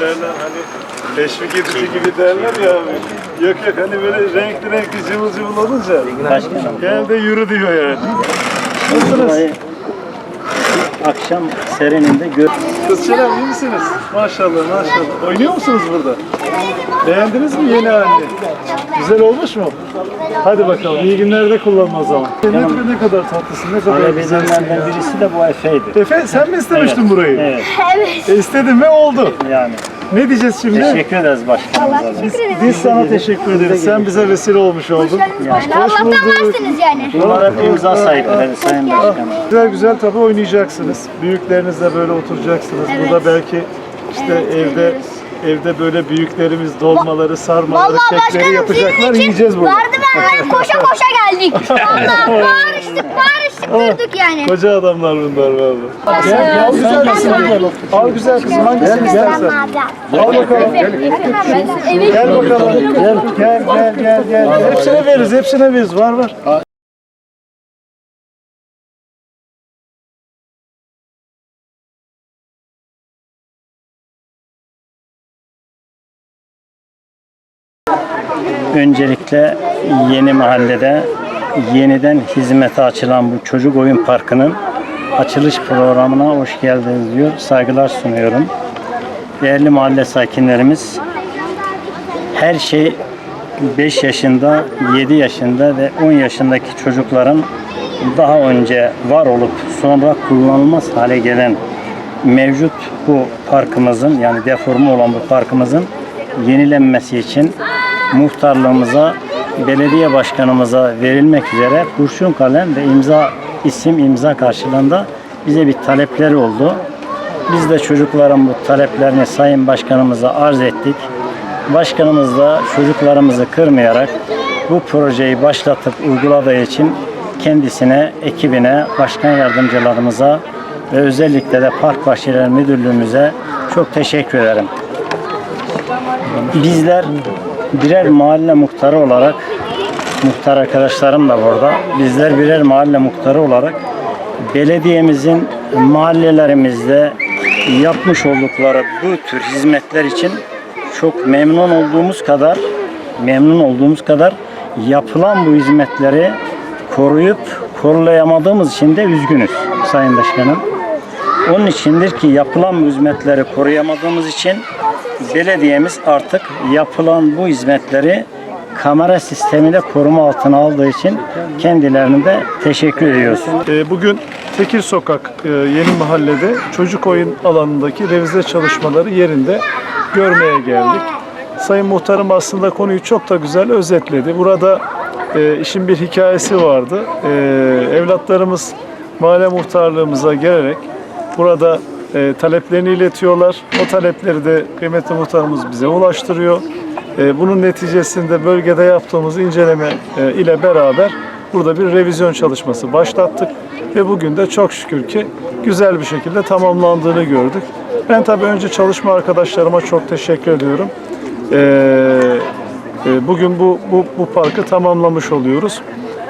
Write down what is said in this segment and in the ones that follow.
derler hani teşvik edici gibi derler ya abi. Yok yok hani böyle renkli renkli cıvıl cıvıl olunca gel de yürü diyor yani. Nasılsınız? Akşam serininde gör. Kız Çelebi iyi misiniz? Maşallah maşallah. Oynuyor musunuz burada? Beğendiniz mi yeni halini? Güzel olmuş mu? Hadi bakalım. İyi günlerde kullanın o zaman. Ne, ne kadar tatlısın, ne kadar güzelsin Alevilerden ya. birisi de bu Efe'ydi. Efe sen mi istemiştin burayı? Evet. E, istedin mi oldu. Yani Ne diyeceğiz şimdi? teşekkür ederiz başkanımıza. Biz, biz sana teşekkür ederiz. Sen bize vesile olmuş oldun. Allah'tan varsınız yani. Bunlar hep imza sahipleri Sayın Başkanım. Güzel güzel tabii oynayacaksınız. Büyüklerinizle böyle oturacaksınız. Burada belki işte evde evde böyle büyüklerimiz dolmaları, sarmaları, Vallahi kekleri başkanım yapacaklar. sizin için Yiyeceğiz burada. vardı ben koşa koşa geldik. Vallahi bağırıştık bağırıştık durduk yani. Koca adamlar bunlar valla. Gel, gel, al güzel kızım. Al güzel kızım. Hangisini istersen. Al bakalım. Gel, gel bakalım. Gel, gel, gel, gel, gel. Hepsine veririz, hepsine veririz. Var, var. Öncelikle yeni mahallede yeniden hizmete açılan bu çocuk oyun parkının açılış programına hoş geldiniz diyor. Saygılar sunuyorum. Değerli mahalle sakinlerimiz her şey 5 yaşında, 7 yaşında ve 10 yaşındaki çocukların daha önce var olup sonra kullanılmaz hale gelen mevcut bu parkımızın yani deforme olan bu parkımızın yenilenmesi için muhtarlığımıza, belediye başkanımıza verilmek üzere kurşun kalem ve imza isim imza karşılığında bize bir talepleri oldu. Biz de çocukların bu taleplerini Sayın Başkanımıza arz ettik. Başkanımız da çocuklarımızı kırmayarak bu projeyi başlatıp uyguladığı için kendisine, ekibine, başkan yardımcılarımıza ve özellikle de Park Bahçeleri Müdürlüğümüze çok teşekkür ederim. Bizler birer mahalle muhtarı olarak, muhtar arkadaşlarım da burada, bizler birer mahalle muhtarı olarak belediyemizin mahallelerimizde yapmış oldukları bu tür hizmetler için çok memnun olduğumuz kadar memnun olduğumuz kadar yapılan bu hizmetleri koruyup korulayamadığımız için de üzgünüz Sayın Başkanım. Onun içindir ki yapılan hizmetleri koruyamadığımız için belediyemiz artık yapılan bu hizmetleri kamera sistemiyle koruma altına aldığı için kendilerine de teşekkür ediyoruz. Ee, Bugün Tekir Sokak e, yeni mahallede çocuk oyun alanındaki revize çalışmaları yerinde görmeye geldik. Sayın Muhtarım aslında konuyu çok da güzel özetledi. Burada e, işin bir hikayesi vardı. E, evlatlarımız mahalle muhtarlığımıza gelerek burada e, taleplerini iletiyorlar. O talepleri de kıymetli muhtarımız bize ulaştırıyor. E, bunun neticesinde bölgede yaptığımız inceleme e, ile beraber burada bir revizyon çalışması başlattık ve bugün de çok şükür ki güzel bir şekilde tamamlandığını gördük. Ben tabii önce çalışma arkadaşlarıma çok teşekkür ediyorum. E, e, bugün bu, bu, bu parkı tamamlamış oluyoruz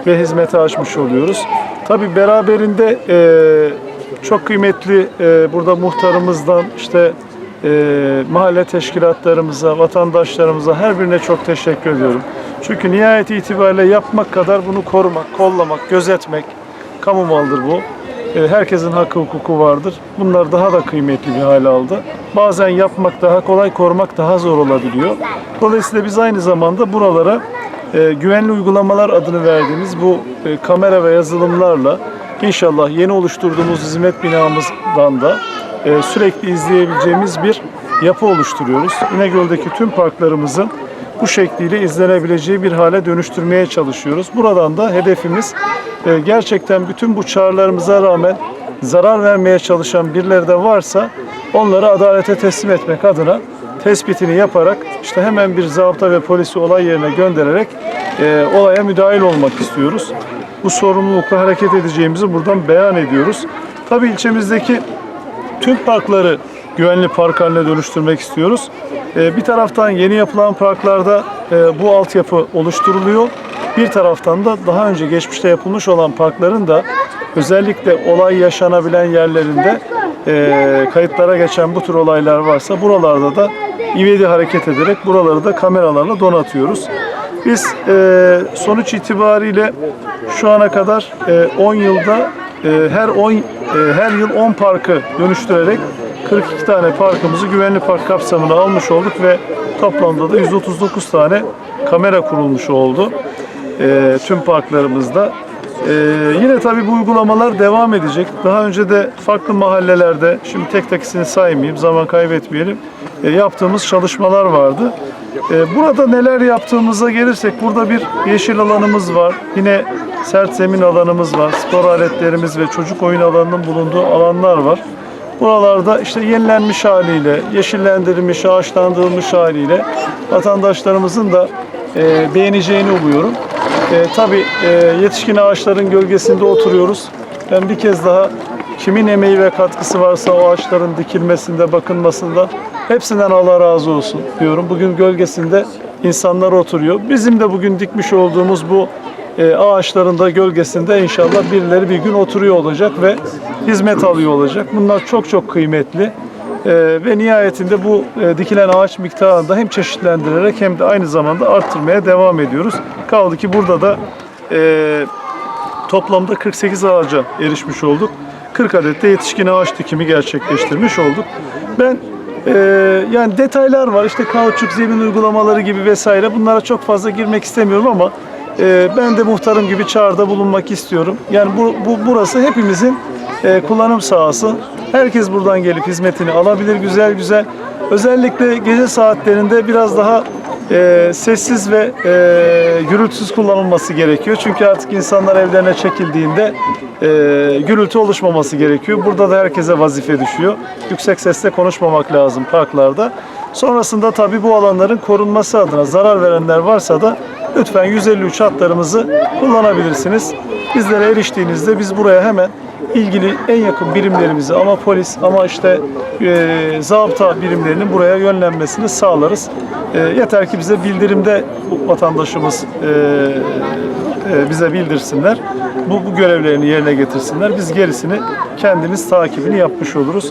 ve hizmete açmış oluyoruz. Tabii beraberinde e, çok kıymetli e, burada muhtarımızdan işte e, mahalle teşkilatlarımıza, vatandaşlarımıza her birine çok teşekkür ediyorum. Çünkü nihayet itibariyle yapmak kadar bunu korumak, kollamak, gözetmek, kamu malıdır bu. E, herkesin hakkı hukuku vardır. Bunlar daha da kıymetli bir hale aldı. Bazen yapmak daha kolay, korumak daha zor olabiliyor. Dolayısıyla biz aynı zamanda buralara e, güvenli uygulamalar adını verdiğimiz bu e, kamera ve yazılımlarla inşallah yeni oluşturduğumuz hizmet binamızdan da e, sürekli izleyebileceğimiz bir yapı oluşturuyoruz. İnegöl'deki tüm parklarımızın bu şekliyle izlenebileceği bir hale dönüştürmeye çalışıyoruz. Buradan da hedefimiz e, gerçekten bütün bu çağrılarımıza rağmen zarar vermeye çalışan birileri de varsa onları adalete teslim etmek adına tespitini yaparak işte hemen bir zabıta ve polisi olay yerine göndererek e, olaya müdahil olmak istiyoruz. Bu sorumlulukla hareket edeceğimizi buradan beyan ediyoruz. Tabii ilçemizdeki tüm parkları güvenli park haline dönüştürmek istiyoruz. Ee, bir taraftan yeni yapılan parklarda e, bu altyapı oluşturuluyor. Bir taraftan da daha önce geçmişte yapılmış olan parkların da özellikle olay yaşanabilen yerlerinde e, kayıtlara geçen bu tür olaylar varsa buralarda da ivedi hareket ederek buraları da kameralarla donatıyoruz. Biz e, sonuç itibariyle şu ana kadar e, 10 yılda e, her 10 e, her yıl 10 parkı dönüştürerek 42 tane parkımızı güvenli park kapsamına almış olduk ve toplamda da 139 tane kamera kurulmuş oldu e, tüm parklarımızda. E, yine tabii bu uygulamalar devam edecek. Daha önce de farklı mahallelerde, şimdi tek tek ismini saymayayım, zaman kaybetmeyelim, e, yaptığımız çalışmalar vardı. E, burada neler yaptığımıza gelirsek, burada bir yeşil alanımız var. Yine sert zemin alanımız var. Spor aletlerimiz ve çocuk oyun alanının bulunduğu alanlar var. Buralarda işte yenilenmiş haliyle, yeşillendirilmiş, ağaçlandırılmış haliyle vatandaşlarımızın da e, beğeneceğini umuyorum. E, tabii e, yetişkin ağaçların gölgesinde oturuyoruz. Ben bir kez daha kimin emeği ve katkısı varsa o ağaçların dikilmesinde, bakılmasında hepsinden Allah razı olsun diyorum. Bugün gölgesinde insanlar oturuyor. Bizim de bugün dikmiş olduğumuz bu e, ağaçların da gölgesinde inşallah birileri bir gün oturuyor olacak ve hizmet alıyor olacak. Bunlar çok çok kıymetli. E, ve nihayetinde bu e, dikilen ağaç miktarını da hem çeşitlendirerek hem de aynı zamanda arttırmaya devam ediyoruz. Kaldı ki burada da e, toplamda 48 ağaca erişmiş olduk. 40 adet de yetişkin ağaç dikimi gerçekleştirmiş olduk. Ben e, yani detaylar var işte kauçuk zemin uygulamaları gibi vesaire bunlara çok fazla girmek istemiyorum ama ben de muhtarım gibi çağrıda bulunmak istiyorum. Yani bu, bu burası hepimizin kullanım sahası. Herkes buradan gelip hizmetini alabilir güzel güzel. Özellikle gece saatlerinde biraz daha e, sessiz ve e, gürültüsüz kullanılması gerekiyor. Çünkü artık insanlar evlerine çekildiğinde e, gürültü oluşmaması gerekiyor. Burada da herkese vazife düşüyor. Yüksek sesle konuşmamak lazım parklarda. Sonrasında tabii bu alanların korunması adına zarar verenler varsa da lütfen 153 hatlarımızı kullanabilirsiniz. Bizlere eriştiğinizde biz buraya hemen ilgili en yakın birimlerimizi ama polis ama işte e, zabıta birimlerinin buraya yönlenmesini sağlarız. E, yeter ki bize bildirimde vatandaşımız e, e, bize bildirsinler. Bu, bu görevlerini yerine getirsinler. Biz gerisini kendimiz takibini yapmış oluruz.